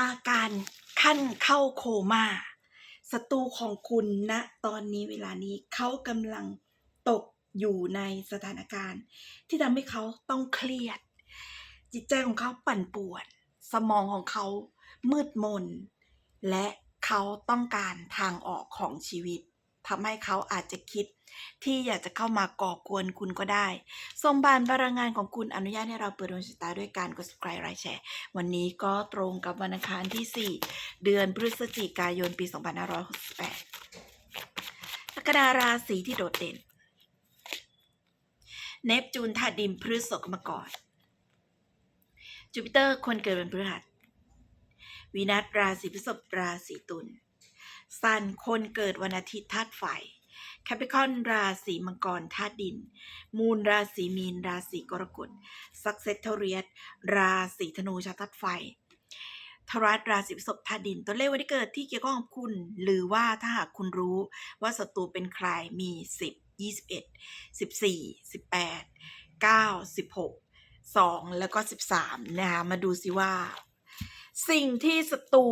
อาการขั้นเข้าโคม่าศัตรูของคุณณตอนนี้เวลานี้เขากำลังตกอยู่ในสถานการณ์ ที่ทำให้เขาต้องเครียด จิตใจของเขาปั่นป่วน สมองของเขามืดมน และเขาต้องการทางออกของชีวิต ทำให้เขาอาจจะคิด ที่อยากจะเข้ามาก่อกวนคุณก็ได้ส่งบานพลังงานของคุณอนุญาตให้เราเปิดดวงชะตาด้วยการกด subscribe ไลค์แชร์ วันนี้ก็ตรงกับวันอังคารที่ 4 เดือนพฤศจิกายนปี 2568ลัคนาราศีที่โดดเด่น เนปจูนธาตุดินพฤษภมก่อนจูปิเตอร์คนเกิดวันพฤหัสวีนัสราศีพฤษภราศีตุล ซันคนเกิดวันอาทิตย์ธาตุไฟแคปิคอนราศีมังกรธาตุดิน มูนราศีมีน ราศีกรกฎซักเซตเทเรียสราศีธนูชาวธาตุไฟทรัสราศีพฤษภธาตุดิน ตัวเลขวันที่เกิดที่เกี่ยวข้องกับคุณ หรือว่าถ้าหากคุณรู้ว่าศัตรูเป็นใครมี 10 21 14 18 9 16 2 แล้วก็ 13 นะคะมาดูสิว่า สิ่งที่ศัตรู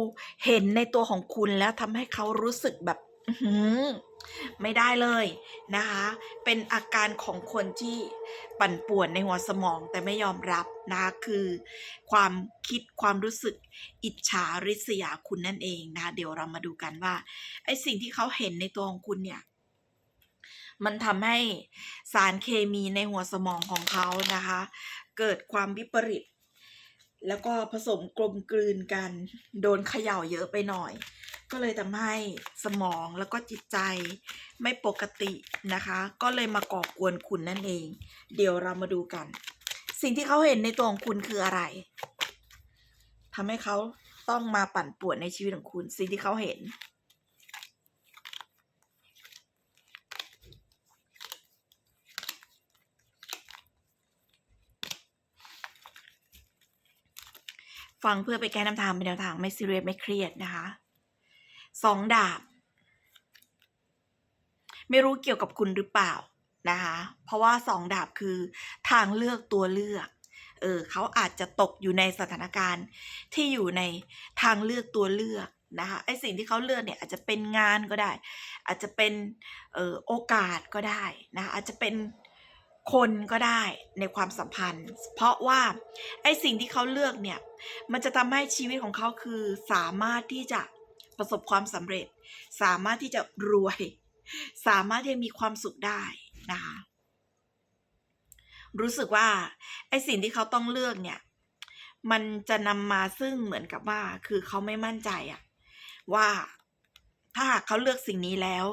เห็นในตัวของคุณแล้วทำให้เขารู้สึกแบบหือไม่ได้เลยนะคะ เป็นอาการของคนที่ปั่นป่วนในหัวสมองแต่ไม่ยอมรับนะคะคือความคิดความรู้สึกอิจฉาริษยาคุณนั่นเองนะคะเดี๋ยวเรามาดูกันว่าไอ้สิ่งที่เขาเห็นในตัวของคุณเนี่ย มันทำให้สารเคมีในหัวสมองของเขานะคะ เกิดความวิปริต แล้วก็ผสมกลมกลืนกัน โดนเขย่าเยอะไปหน่อย ก็เลยทำให้สมองแล้วก็จิตใจไม่ปกตินะคะ ก็เลยมาก่อกวนคุณนั่นเอง เดี๋ยวเรามาดูกัน สิ่งที่เขาเห็นในตัวของคุณคืออะไรทำให้เขาต้องมาปั่นป่วนในชีวิตของคุณ สิ่งที่เขาเห็น ฟังเพื่อไปแก้น้ำทางเป็นแนวทางไม่ซีเรียสไม่เครียดนะคะสองดาบ ไม่รู้เกี่ยวกับคุณหรือเปล่านะคะ เพราะว่าสองดาบคือทางเลือกตัวเลือก เออเขาอาจจะตกอยู่ในสถานการณ์ที่อยู่ในทางเลือกตัวเลือกนะคะไอสิ่งที่เขาเลือกเนี่ยอาจจะเป็นงานก็ได้ อาจจะเป็นออโอกาสก็ได้นะคะอาจจะเป็น คนก็ได้ในความสัมพันธ์ เพราะว่าไอสิ่งที่เขาเลือกเนี่ย มันจะทำให้ชีวิตของเขาคือสามารถที่จะประสบความสำเร็จ สามารถที่จะรวย สามารถที่จะมีความสุขได้นะคะ รู้สึกว่าไอสิ่งที่เขาต้องเลือกเนี่ย มันจะนำมาซึ่งเหมือนกับว่า คือเขาไม่มั่นใจอะว่าถ้าหากเขาเลือกสิ่งนี้แล้ว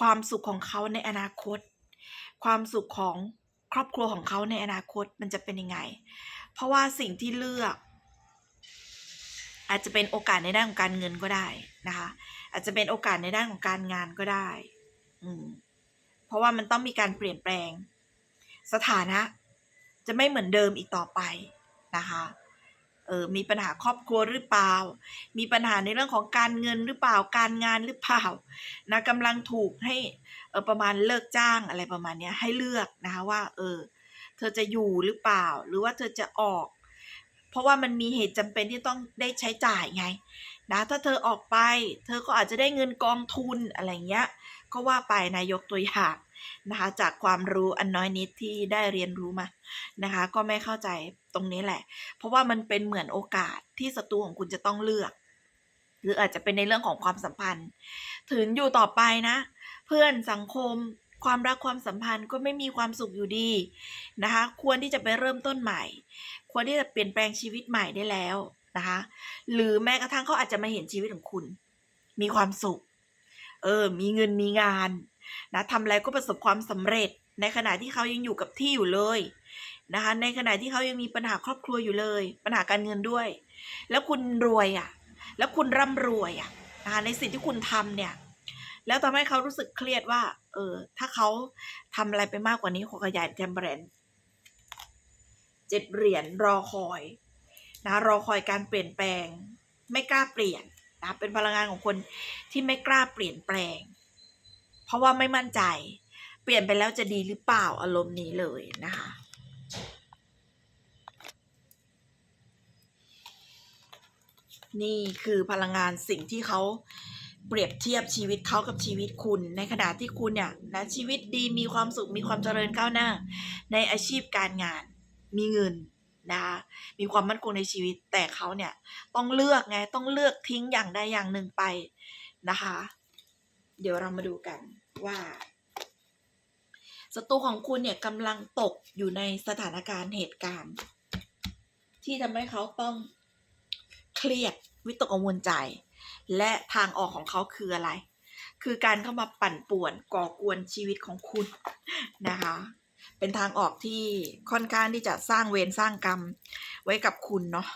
ความสุขของเขาในอนาคต ความสุขของครอบครัวของเขาในอนาคตมันจะเป็นยังไง เพราะว่าสิ่งที่เลือก อาจจะเป็นโอกาสในด้านของการเงินก็ได้นะคะ อาจจะเป็นโอกาสในด้านของการงานก็ได้ อืม เพราะว่ามันต้องมีการเปลี่ยนแปลง สถานะ จะไม่เหมือนเดิมอีกต่อไปนะคะ เออมีปัญหาครอบครัวหรือเปล่า มีปัญหาในเรื่องของการเงินหรือเปล่า การงานหรือเปล่านะกำลังถูกให้เออประมาณเลิกจ้างอะไรประมาณนี้ให้เลือกนะคะว่า เออ เธอจะอยู่หรือเปล่า หรือว่าเธอจะออก เพราะว่ามันมีเหตุจำเป็นที่ต้องได้ใช้จ่ายไงนะถ้าเธอออกไป เธอก็อาจจะได้เงินกองทุนอะไรเงี้ย ก็ว่าไปนายกตัวอย่าง นะคะจากความรู้อันน้อยนิดที่ได้เรียนรู้มานะคะก็ไม่เข้าใจตรงนี้แหละ เพราะว่ามันเป็นเหมือนโอกาสที่ศัตรูของคุณจะต้องเลือก หรืออาจจะเป็นในเรื่องของความสัมพันธ์ ถึงอยู่ต่อไปนะ เพื่อนสังคมความรักความสัมพันธ์ก็ไม่มีความสุขอยู่ดีนะคะควรที่จะไปเริ่มต้นใหม่ ควรที่จะเปลี่ยนแปลงชีวิตใหม่ได้แล้วนะคะหรือแม้กระทั่งเขาอาจจะมาเห็นชีวิตของคุณ มีความสุขเออมีเงินมีงาน นะทำอะไรก็ประสบความสำเร็จ ในขณะที่เขายังอยู่กับที่อยู่เลยนะคะในขณะที่เขายังมีปัญหาครอบครัวอยู่เลย ปัญหาการเงินด้วย แล้วคุณรวยอะ แล้วคุณร่ำรวยอะนะคะในสิ่งที่คุณทำเนี่ย แล้วทำให้เขารู้สึกเครียดว่า เออ ถ้าเขาทำอะไรไปมากกว่านี้ขอขยายแทมเบรนเจ็ดเหรียญรอคอยนะรอคอยการเปลี่ยนแปลง ไม่กล้าเปลี่ยนนะเป็นพลังงานของคนที่ไม่กล้าเปลี่ยนแปลง เพราะว่าไม่มั่นใจ เปลี่ยนไปแล้วจะดีหรือเปล่าอารมณ์นี้เลยนะคะนี่คือพลังงานสิ่งที่เขาเปรียบเทียบชีวิตเขากับชีวิตคุณ ในขณะที่คุณเนี่ยนะชีวิตดีมีความสุขมีความเจริญก้าวหน้า ในอาชีพการงานมีเงินนะคะมีความมั่นคงในชีวิตแต่เขาเนี่ยต้องเลือกไงต้องเลือกทิ้งอย่างใดอย่างหนึ่งไปนะคะ เดี๋ยวเรามาดูกันว่าศัตรูของคุณเนี่ยกำลังตกอยู่ในสถานการณ์เหตุการณ์ ที่ทำให้เขาต้องเครียดวิตกกังวลใจ และทางออกของเขาคืออะไร คือการเข้ามาปั่นป่วนก่อกวนชีวิตของคุณนะคะ เป็นทางออกที่ค่อนข้างที่จะสร้างเวรสร้างกรรมไว้กับคุณเนาะ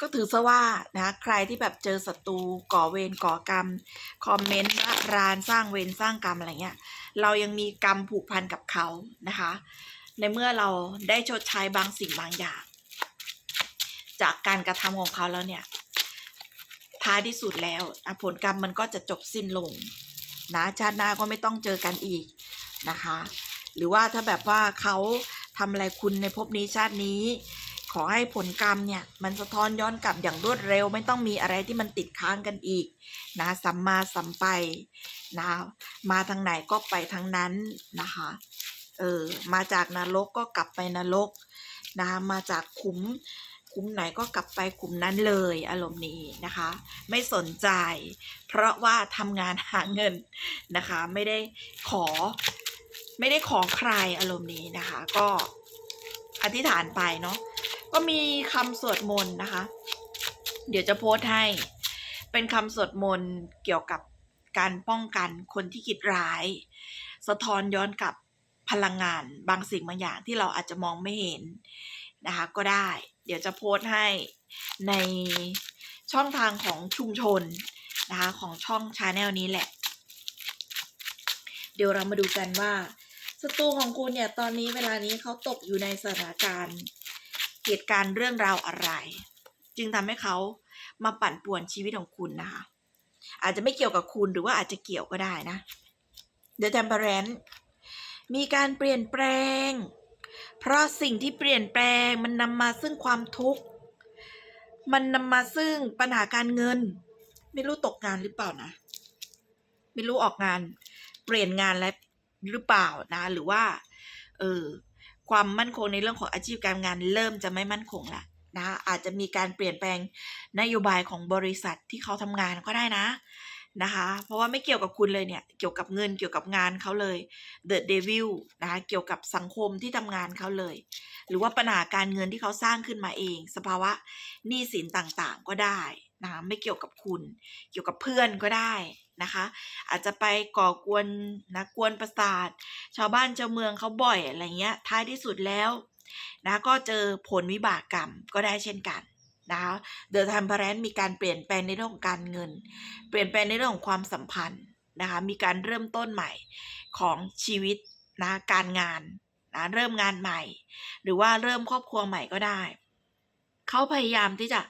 ก็ถือซะว่านะใครที่แบบเจอศัตรูก่อเวรก่อกรรม คอมเมนต์ระรานสร้างเวรสร้างกรรมอะไรเงี้ย เรายังมีกรรมผูกพันกับเขานะคะ ในเมื่อเราได้ชดใช้บางสิ่งบางอย่าง จากการกระทำของเขาแล้วเนี่ย ท้ายที่สุดแล้วผลกรรมมันก็จะจบสิ้นลงนะชาติหน้าก็ไม่ต้องเจอกันอีกนะคะ หรือว่าถ้าแบบว่าเขาทำอะไรคุณในภพนี้ชาตินี้ ขอให้ผลกรรมเนี่ยมันสะท้อนย้อนกลับอย่างรวดเร็ว ไม่ต้องมีอะไรที่มันติดค้างกันอีกนะสัมมาสัมไปนะมาทางไหนก็ไปทางนั้นนะคะเออมาจากนรกก็กลับไปนรกนะมาจากขุมขุมไหนก็กลับไปขุมนั้นเลยอารมณ์นี้นะคะ ไม่สนใจ เพราะว่าทำงานหาเงินนะคะ ไม่ได้ขอไม่ได้ขอใครอารมณ์นี้นะคะ ก็อธิษฐานไปเนาะ ก็มีคำสวดมนต์นะคะ เดี๋ยวจะโพสต์ให้ เป็นคำสวดมนต์เกี่ยวกับการป้องกันคนที่คิดร้าย สะท้อนย้อนกับพลังงานบางสิ่งบางอย่างที่เราอาจจะมองไม่เห็นนะคะก็ได้ เดี๋ยวจะโพสต์ให้ในช่องทางของชุมชนนะคะของช่องชาแนลนี้แหละ เดี๋ยวเรามาดูกันว่าศัตรูของคุณเนี่ยตอนนี้เวลานี้เขาตกอยู่ในสถานการณ์ เหตุการณ์เรื่องราวอะไร จึงทำให้เขามาปั่นป่วนชีวิตของคุณนะคะ อาจจะไม่เกี่ยวกับคุณหรือว่าอาจจะเกี่ยวก็ได้นะ The Temperance มีการเปลี่ยนแปลง เพราะสิ่งที่เปลี่ยนแปลงมันนำมาซึ่งความทุกข์ มันนำมาซึ่งปัญหาการเงิน ไม่รู้ตกงานหรือเปล่านะ ไม่รู้ออกงาน เปลี่ยนงานแล้วหรือเปล่านะ หรือว่า เออ ความมั่นคงในเรื่องของอาชีพการงานเริ่มจะไม่มั่นคงละนะอาจจะมีการเปลี่ยนแปลงนโยบายของบริษัทที่เขาทำงานก็ได้นะนะคะเพราะว่าไม่เกี่ยวกับคุณเลยเนี่ยเกี่ยวกับเงินเกี่ยวกับงานเขาเลย The Devil นะคะเกี่ยวกับสังคมที่ทำงานเขาเลย หรือว่าปัญหาการเงินที่เขาสร้างขึ้นมาเอง สภาวะหนี้สินต่างๆก็ได้นะะไม่เกี่ยวกับคุณ เกี่ยวกับเพื่อนก็ได้ นะคะ อาจจะไปก่อกวนนะกวนประสาท ชาวบ้านชาวเมืองเขาบ่อยอะไรเงี้ยท้ายที่สุดแล้วนะก็เจอผลวิบากกรรมก็ได้เช่นกันนะคะเดอะทัมเพรนมีการเปลี่ยนแปลงในเรื่องของการเงิน เปลี่ยนแปลงในเรื่องของความสัมพันธ์นะคะมีการเริ่มต้นใหม่ของชีวิตนะการงานนะเริ่มงานใหม่ หรือว่าเริ่มครอบครัวใหม่ก็ได้ เขาพยายามที่จะ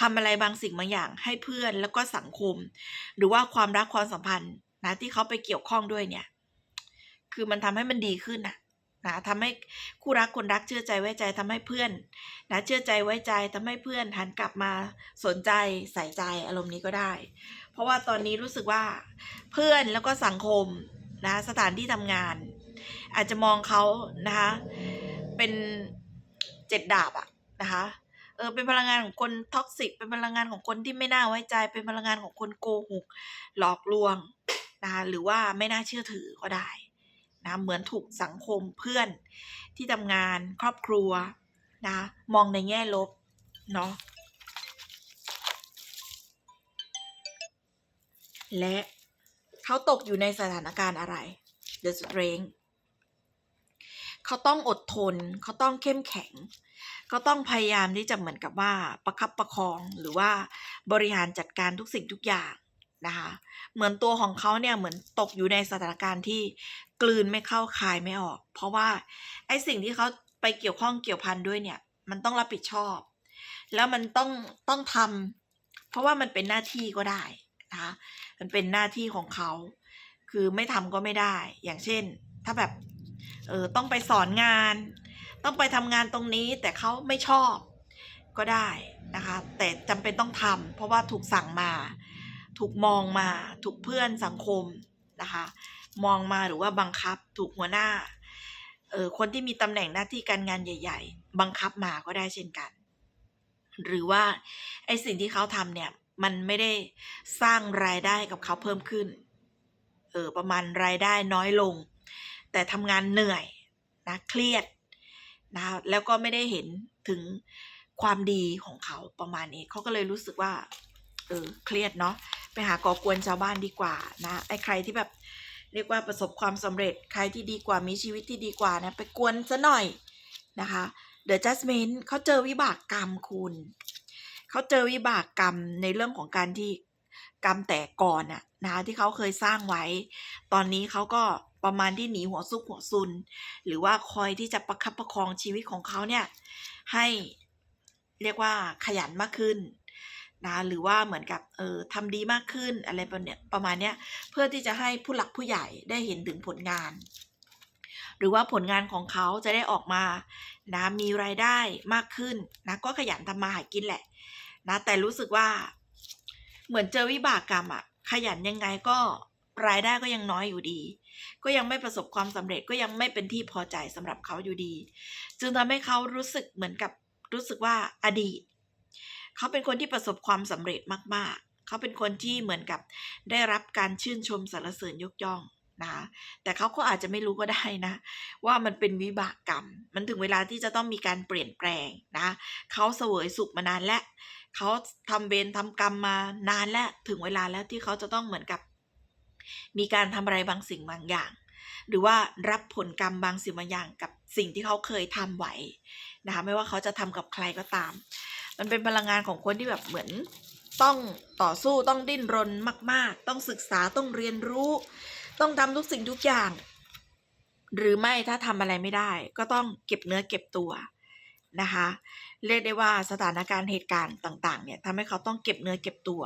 ทำอะไรบางสิ่งบางอย่างให้เพื่อนแล้วก็สังคม หรือว่าความรักความสัมพันธ์นะที่เขาไปเกี่ยวข้องด้วยเนี่ย คือมันทำให้มันดีขึ้นนะนะทำให้คู่รักคนรักเชื่อใจไว้ใจทำให้เพื่อนนะเชื่อใจไว้ใจทำให้เพื่อนหันกลับมาสนใจใส่ใจอารมณ์นี้ก็ได้ เพราะว่าตอนนี้รู้สึกว่าเพื่อนแล้วก็สังคมนะสถานที่ทำงาน อาจจะมองเขานะคะเป็นเจ็ดดาบอะนะคะ เออเป็นพลังงานของคนท็อกซิกเป็นพลังงานของคนที่ไม่น่าไว้ใจ เป็นพลังงานของคนโกหกหลอกลวงนะคะหรือว่าไม่น่าเชื่อถือก็ได้นะเหมือนถูกสังคมเพื่อนที่ทำงานครอบครัวนะมองในแง่ลบเนาะและเขาตกอยู่ในสถานการณ์อะไร The Strength เขาต้องอดทน เขาต้องเข้มแข็ง เขาต้องพยายามที่จะเหมือนกับว่าประคับประคองหรือว่าบริหารจัดการทุกสิ่งทุกอย่างนะคะเหมือนตัวของเขาเนี่ยเหมือนตกอยู่ในสถานการณ์ที่กลืนไม่เข้าคายไม่ออก เพราะว่าไอ้สิ่งที่เขาไปเกี่ยวข้องเกี่ยวพันด้วยเนี่ย มันต้องรับผิดชอบ แล้วมันต้องต้องทำเพราะว่ามันเป็นหน้าที่ก็ได้นะคะมันเป็นหน้าที่ของเขา คือไม่ทำก็ไม่ได้ อย่างเช่น ถ้าแบบเออต้องไปสอนงาน ต้องไปทำงานตรงนี้แต่เขาไม่ชอบก็ได้นะคะ แต่จำเป็นต้องทำเพราะว่าถูกสั่งมา ถูกมองมา ถูกเพื่อนสังคมนะคะ มองมาหรือว่าบังคับ ถูกหัวหน้าเออคนที่มีตำแหน่งหน้าที่การงานใหญ่ ๆ บังคับมาก็ได้เช่นกัน หรือว่าไอสิ่งที่เขาทำเนี่ยมันไม่ได้สร้างรายได้กับเขาเพิ่มขึ้น เออประมาณรายได้น้อยลง แต่ทำงานเหนื่อยนะเครียด นะแล้วก็ไม่ได้เห็นถึงความดีของเขาประมาณนี้เขาก็เลยรู้สึกว่าเออเครียดเนาะไปหาก่อกวนชาวบ้านดีกว่านะไอ้ใครที่แบบเรียกว่าประสบความสำเร็จใครที่ดีกว่ามีชีวิตที่ดีกว่านะไปกวนซะหน่อยนะคะเดอะจัสมินเขาเจอวิบากกรรมคุณเขาเจอวิบากกรรมในเรื่องของการที่กรรมแต่ก่อนน่ะนะคะที่เขาเคยสร้างไว้ ตอนนี้เขาก็ ประมาณที่หนีหัวซุกหัวซุน หรือว่าคอยที่จะประคับประคองชีวิตของเขาเนี่ยให้เรียกว่าขยันมากขึ้นนะหรือว่าเหมือนกับเออทำดีมากขึ้นอะไรประเนี้ยประมาณเนี้ยเพื่อที่จะให้ผู้หลักผู้ใหญ่ได้เห็นถึงผลงาน หรือว่าผลงานของเขาจะได้ออกมานะมีรายได้มากขึ้นนะก็ขยันทำมาหากินแหละนะแต่รู้สึกว่าเหมือนเจอวิบากกรรมอะขยันยังไงก็ รายได้ก็ยังน้อยอยู่ดี ก็ยังไม่ประสบความสำเร็จก็ยังไม่เป็นที่พอใจสำหรับเขาอยู่ดี จึงทำให้เขารู้สึกเหมือนกับรู้สึกว่าอดีตเขาเป็นคนที่ประสบความสำเร็จมาก ๆ เขาเป็นคนที่เหมือนกับได้รับการชื่นชมสรรเสริญยกย่องนะแต่เขาก็อาจจะไม่รู้ก็ได้นะ ว่ามันเป็นวิบากกรรม มันถึงเวลาที่จะต้องมีการเปลี่ยนแปลงนะเขาเสวยสุขมานานแล้วเขาทำเวรทำกรรมมานานแล้วถึงเวลาแล้วที่เขาจะต้องเหมือนกับ มีการทำอะไรบางสิ่งบางอย่าง หรือว่ารับผลกรรมบางสิ่งบางอย่างกับสิ่งที่เขาเคยทำไว้นะคะไม่ว่าเขาจะทำกับใครก็ตาม มันเป็นพลังงานของคนที่แบบเหมือนต้องต่อสู้ต้องดิ้นรนมาก ๆ ต้องศึกษาต้องเรียนรู้ ต้องทำทุกสิ่งทุกอย่าง หรือไม่ถ้าทำอะไรไม่ได้ ก็ต้องเก็บเนื้อเก็บตัวนะคะเรียกได้ว่าสถานการณ์เหตุการณ์ต่าง ๆ เนี่ยทำให้เขาต้องเก็บเนื้อเก็บตัว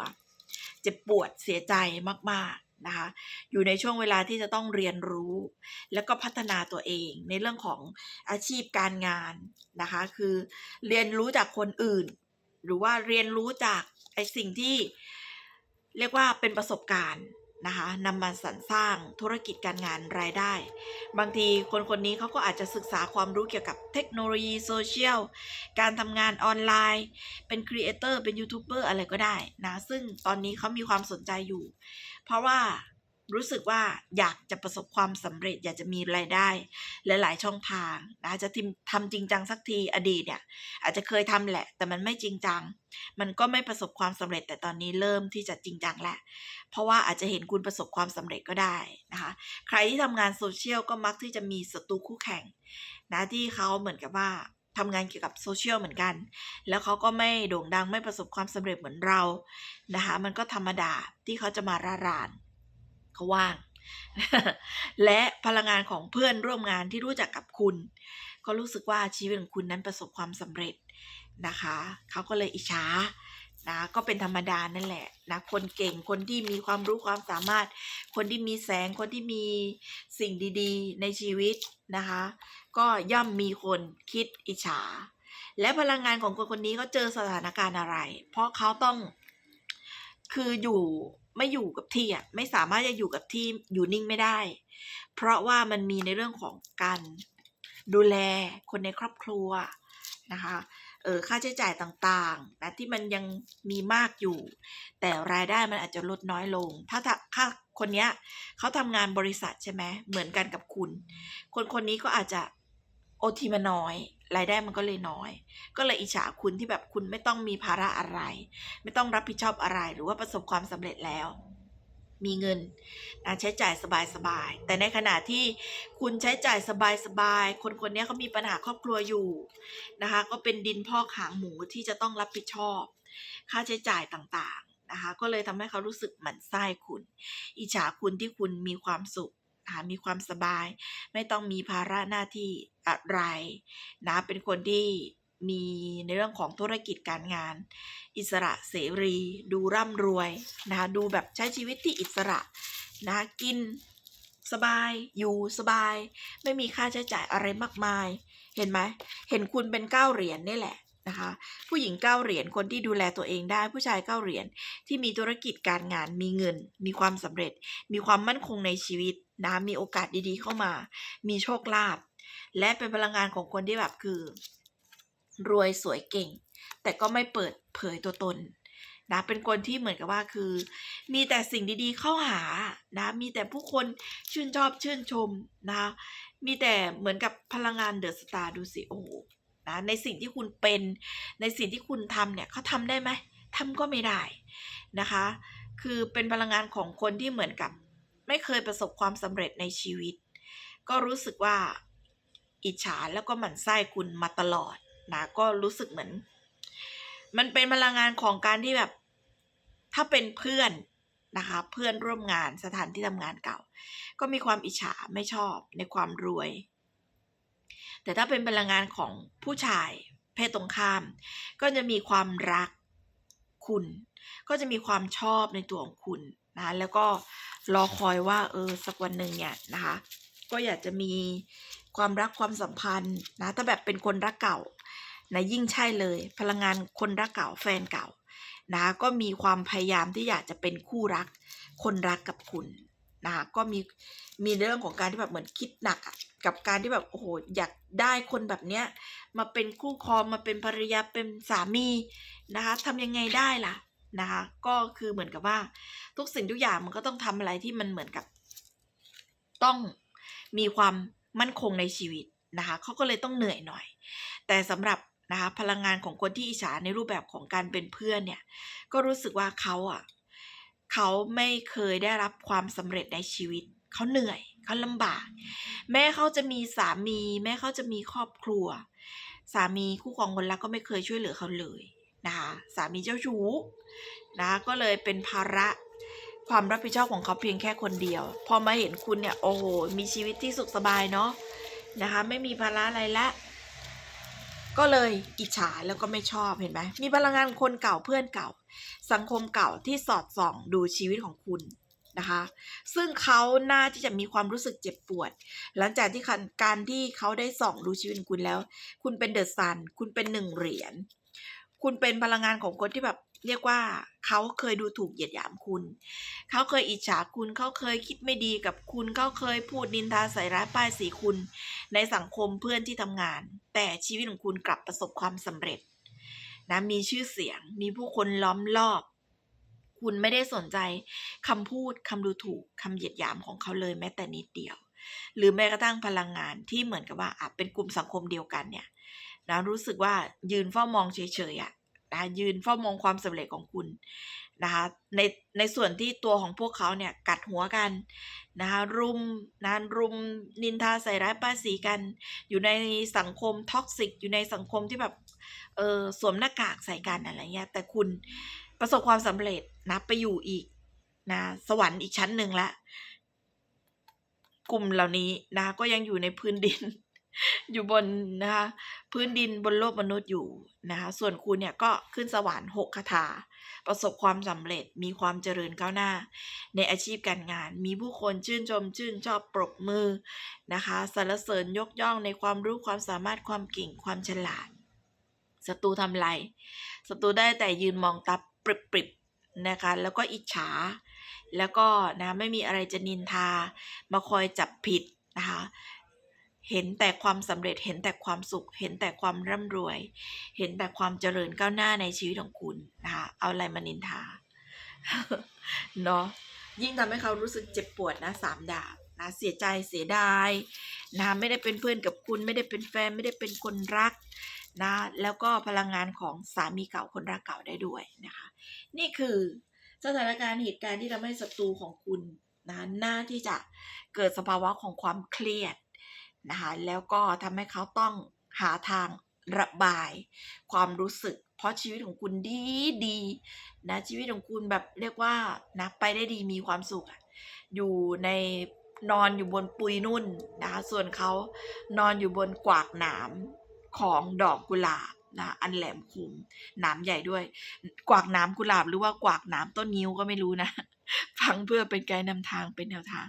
เจ็บปวดเสียใจมาก ๆ นะคะ อยู่ในช่วงเวลาที่จะต้องเรียนรู้ แล้วก็พัฒนาตัวเองในเรื่องของอาชีพการงานนะคะ คือเรียนรู้จากคนอื่น หรือว่าเรียนรู้จากไอสิ่งที่เรียกว่าเป็นประสบการณ์ นะคะนำมาสรรสร้างธุรกิจการงานรายได้ บางทีคนคนนี้เขาก็อาจจะศึกษาความรู้เกี่ยวกับเทคโนโลยีโซเชียลการทำงานออนไลน์ เป็นครีเอเตอร์เป็นยูทูบเบอร์อะไรก็ได้นะซึ่งตอนนี้เขามีความสนใจอยู่ เพราะว่า รู้สึกว่าอยากจะประสบความสำเร็จ อยากจะมีรายได้หลาย ๆ ช่องทางนะจะทำจริงจังสักทีอดีตเนี่ย อาจจะเคยทำแหละ แต่มันไม่จริงจัง มันก็ไม่ประสบความสำเร็จแต่ตอนนี้เริ่มที่จะจริงจังแล้วเพราะว่าอาจจะเห็นคุณประสบความสำเร็จก็ได้นะคะ ใครที่ทำงานโซเชียลก็มักที่จะมีศัตรูคู่แข่งนะที่เขาเหมือนกับว่าทำงานเกี่ยวกับโซเชียลเหมือนกัน แล้วเขาก็ไม่โด่งดังไม่ประสบความสำเร็จเหมือนเรา นะคะ มันก็ธรรมดาที่เขาจะมาร่าราน เขาว่าง และพลังงานของเพื่อนร่วมงานที่รู้จักกับคุณ ก็รู้สึกว่าชีวิตของคุณนั้นประสบความสำเร็จนะคะเขาก็เลยอิจฉานะก็เป็นธรรมดานั่นแหละนะคนเก่งคนที่มีความรู้ความสามารถ คนที่มีแสงคนที่มีสิ่งดีๆ ในชีวิตนะคะ ก็ย่อมมีคนคิดอิจฉา และพลังงานของคนคนนี้เขาเจอสถานการณ์อะไร เพราะเขาต้องคืออยู่ ไม่อยู่กับที่อะไม่สามารถจะอยู่กับที่อยู่นิ่งไม่ได้ เพราะว่ามันมีในเรื่องของการดูแลคนในครอบครัวนะคะเออค่าใช้จ่ายต่างๆนะที่มันยังมีมากอยู่ แต่รายได้มันอาจจะลดน้อยลง ถ้าถ้าคนเนี้ยเขาทำงานบริษัทใช่ไหมเหมือนกันกับคุณ คนคนนี้ก็อาจจะ โอทีมาน้อย รายได้มันก็เลยน้อย ก็เลยอิจฉาคุณที่แบบคุณไม่ต้องมีภาระอะไร ไม่ต้องรับผิดชอบอะไรหรือว่าประสบความสำเร็จแล้ว มีเงินนะใช้จ่ายสบายๆแต่ในขณะที่คุณใช้จ่ายสบายๆคนคนนี้เขามีปัญหาครอบครัวอยู่นะคะ ก็เป็นดินพอกหางหมูที่จะต้องรับผิดชอบ ค่าใช้จ่ายต่างๆนะคะ ก็เลยทำให้เขารู้สึกหมั่นไส้คุณ อิจฉาคุณที่คุณมีความสุขมีความสบาย ไม่ต้องมีภาระหน้าที่ อะไรนะเป็นคนที่มีในเรื่องของธุรกิจการงาน อิสระเสรีดูร่ำรวยนะคะดูแบบใช้ชีวิตที่อิสระนะกินสบายอยู่สบาย ไม่มีค่าใช้จ่ายอะไรมากมาย เห็นไหมเห็นคุณเป็นเก้าเหรียญนี่แหละนะคะผู้หญิงเก้าเหรียญคนที่ดูแลตัวเองได้ผู้ชายเก้าเหรียญที่มีธุรกิจการงานมีเงิน มีความสำเร็จ มีความมั่นคงในชีวิตนะมีโอกาสดีๆเข้ามา มีโชคลาภ และเป็นพลังงานของคนที่แบบคือ รวยสวยเก่ง แต่ก็ไม่เปิดเผยตัวตนนะเป็นคนที่เหมือนกับว่าคือ มีแต่สิ่งดีๆเข้าหานะมีแต่ผู้คนชื่นชอบชื่นชมนะมีแต่เหมือนกับพลังงานเดอะสตาร์ดูสิโอ้นะในสิ่งที่คุณเป็นในสิ่งที่คุณทำเนี่ยเขาทำได้ไหมทำก็ไม่ได้นะคะ คือเป็นพลังงานของคนที่เหมือนกับ ไม่เคยประสบความสำเร็จในชีวิต ก็รู้สึกว่า อิจฉาแล้วก็หมั่นไส้คุณมาตลอดนะก็รู้สึกเหมือน มันเป็นพลังงานของการที่แบบ ถ้าเป็นเพื่อนนะคะ เพื่อนร่วมงานสถานที่ทำงานเก่า ก็มีความอิจฉาไม่ชอบในความรวย แต่ถ้าเป็นพลังงานของผู้ชายเพศตรงข้าม ก็จะมีความรักคุณ ก็จะมีความชอบในตัวของคุณนะแล้วก็รอคอยว่าเออสักวันหนึ่งเนี่ยนะคะ ก็อยากจะมี ความรักความสัมพันธ์นะถ้าแบบเป็นคนรักเก่านะยิ่งใช่เลย พลังงานคนรักเก่าแฟนเก่านะก็มีความพยายามที่อยากจะเป็นคู่รัก คนรักกับคุณนะก็มีมีเรื่องของการที่แบบเหมือนคิดหนักกับการที่แบบโอ้โหอยากได้คนแบบเนี้ยมาเป็นคู่ครองมาเป็นภรรยาเป็นสามีนะคะทำยังไงได้ล่ะนะคะก็คือเหมือนกับว่า ทุกสิ่งทุกอย่างมันก็ต้องทำอะไรที่มันเหมือนกับ ต้องมีความ มั่นคงในชีวิตนะคะเขาก็เลยต้องเหนื่อยหน่อย แต่สำหรับนะคะพลังงานของคนที่อิจฉาในรูปแบบของการเป็นเพื่อนเนี่ยก็รู้สึกว่าเขาอะเขาไม่เคยได้รับความสำเร็จในชีวิต เขาเหนื่อยเขาลำบาก แม้เขาจะมีสามี แม้เขาจะมีครอบครัว สามีคู่ครองคนรักก็ไม่เคยช่วยเหลือเขาเลยนะคะสามีเจ้าชู้นะคะก็เลยเป็นภาระ ความรับผิดชอบของเขาเพียงแค่คนเดียว พอมาเห็นคุณเนี่ย โอ้โห มีชีวิตที่สุขสบายเนาะนะคะ ไม่มีภาระอะไรละ ก็เลยอิจฉาแล้วก็ไม่ชอบเห็นไหมมีพลังงานคนเก่าเพื่อนเก่า สังคมเก่าที่สอดส่องดูชีวิตของคุณนะคะ ซึ่งเขาน่าที่จะมีความรู้สึกเจ็บปวด หลังจากที่การที่เขาได้ส่องดูชีวิตของคุณแล้ว คุณเป็นเดอะซัน คุณเป็นหนึ่งเหรียญ คุณเป็นพลังงานของคนที่แบบ เรียกว่าเขาเคยดูถูกเหยียดหยามคุณ เขาเคยอิจฉาคุณ เขาเคยคิดไม่ดีกับคุณ เขาเคยพูดนินทาใส่ร้ายป้ายสีคุณ ในสังคมเพื่อนที่ทำงาน แต่ชีวิตของคุณกลับประสบความสำเร็จนะมีชื่อเสียง มีผู้คนล้อมรอบ คุณไม่ได้สนใจคำพูดคำดูถูกคำเหยียดหยามของเขาเลยแม้แต่นิดเดียว หรือแม้กระทั่งพลังงานที่เหมือนกับว่าอะเป็นกลุ่มสังคมเดียวกันเนี่ยนะรู้สึกว่ายืนเฝ้ามองเฉยๆอะ นะยืนเฝ้ามองความสำเร็จของคุณนะคะในในส่วนที่ตัวของพวกเขาเนี่ยกัดหัวกันนะคะรุมนะรุมนินทาใส่ร้ายป้าสีกัน อยู่ในสังคมท็อกซิกอยู่ในสังคมที่แบบเออสวมหน้ากากใส่กันอะไรเงี้ยแต่คุณประสบความสำเร็จนะไปอยู่อีกนะสวรรค์อีกชั้นหนึ่งละกลุ่มเหล่านี้นะก็ยังอยู่ในพื้นดิน อยู่บนนะคะพื้นดินบนโลกมนุษย์อยู่นะคะส่วนคุณเนี่ยก็ขึ้นสวรรค์หกคาถา ประสบความสำเร็จมีความเจริญก้าวหน้า ในอาชีพการงาน มีผู้คนชื่นชมชื่นชอบปรบมือนะคะสรรเสริญยกย่องในความรู้ความสามารถความเก่งความฉลาดศัตรูทำไรศัตรูได้แต่ยืนมองตาปริบๆนะคะแล้วก็อิจฉา แล้วก็นะไม่มีอะไรจะนินทา มาคอยจับผิดนะคะ เห็นแต่ความสำเร็จเห็นแต่ความสุข เห็นแต่ความร่ำรวย เห็นแต่ความเจริญก้าวหน้าในชีวิตของคุณนะคะเอาอะไรมานินทาเนาะยิ่งทำให้เขารู้สึกเจ็บปวดนะสามดาบนะเสียใจเสียดายนะไม่ได้เป็นเพื่อนกับคุณ ไม่ได้เป็นแฟนไม่ได้เป็นคนรักนะแล้วก็พลังงานของสามีเก่าคนรักเก่าได้ด้วยนะคะ นี่คือสถานการณ์เหตุการณ์ที่ทำให้ศัตรูของคุณนะน่าที่จะเกิดสภาวะของความเครียด นะคะแล้วก็ทำให้เขาต้องหาทางระบายความรู้สึก เพราะชีวิตของคุณดีดีนะชีวิตของคุณแบบเรียกว่านะไปได้ดีมีความสุขอยู่ในนอนอยู่บนปุยนุ่นนะคะส่วนเขานอนอยู่บนกวากหนามของดอกกุหลาบนะอันแหลมคมหนามใหญ่ด้วย กวากหนามกุหลาบหรือว่ากวากหนามต้นนิ้วก็ไม่รู้นะ ฟังเพื่อเป็นไกด์นำทางเป็นแนวทาง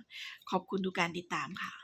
ขอบคุณทุกการติดตามค่ะ